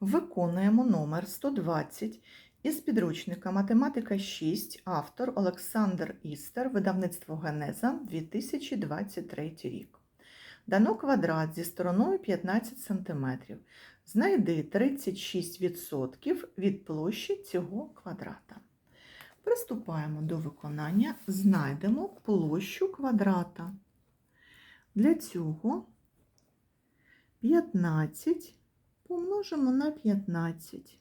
Виконуємо номер 120 із підручника Математика 6, автор Олександр Істер, видавництво Генеза 2023 рік. Дано квадрат зі стороною 15 см. Знайди 36% від площі цього квадрата. Приступаємо до виконання, знайдемо площу квадрата. Для цього 15 помножимо на 15.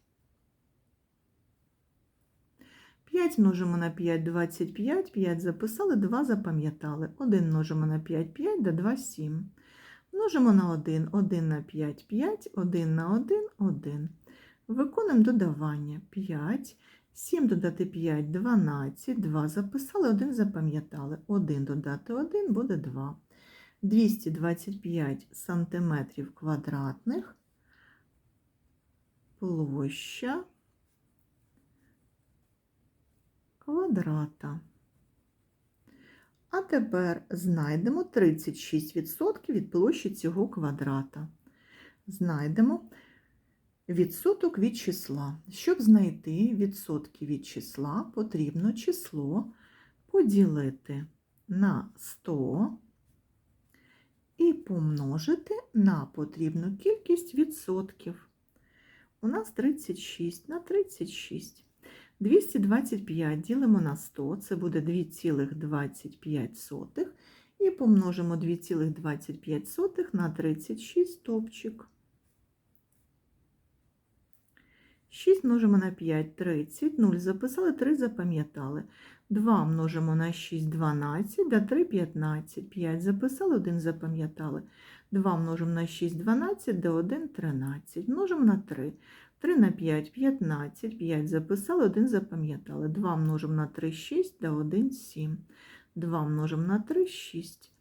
5 множимо на 5 – 25, 5 записали, 2 запам'ятали. 1 множимо на 5 – 5, да 2 – 7. Множимо на 1, 1 на 5 – 5, 1 на 1 – 1. Виконуємо додавання 5, 7 додати 5 – 12, 2 записали, 1 запам'ятали. 1 додати 1 буде 2. 225 сантиметрів квадратних площа квадрата. А тепер знайдемо 36% від площі цього квадрата. Знайдемо відсоток від числа. Щоб знайти відсотки від числа, потрібно число поділити на 100 і помножити на потрібну кількість відсотків. У нас 36 на 36. 225 ділимо на 100, це буде 2,25. І помножимо 2,25 на 36 стовпчик. 6 множимо на 5 – 30, 0 записали, 3 запам'ятали. 2 множимо на 6 – 12, да 3 – 15, 5 записали, 1 запам'ятали. 2 множимо на 6 – 12, да 1 – 13. Множимо на 3. 3 на 5 – 15, 5 записали, 1 запам'ятали. 2 множимо на 3 – 6, да 1 – 7. 2 множимо на 3 – 6.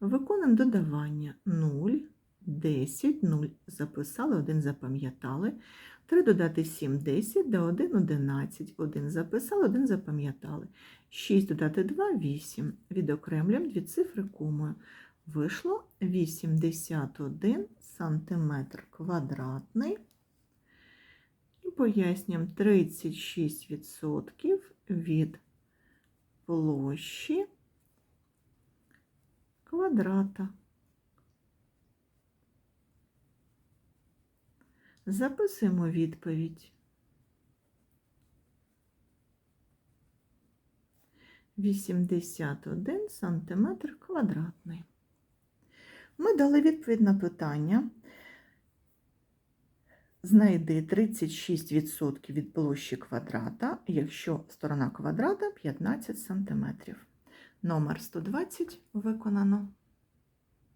Виконуємо додавання 0, 10, 0 записали, 1 запам'ятали. 3 додати 7 – 10, да 1 – 11. 1 записали, 1 запам'ятали. 6 додати 2 – 8. Відокремлюємо дві цифри комою. Вийшло 81 сантиметр квадратний. І пояснюємо 36% від площі квадрата. Записуємо відповідь. 81 сантиметр квадратний. Ми дали відповідь на питання. Знайди 36% від площі квадрата, якщо сторона квадрата 15 см. Номер 120 виконано.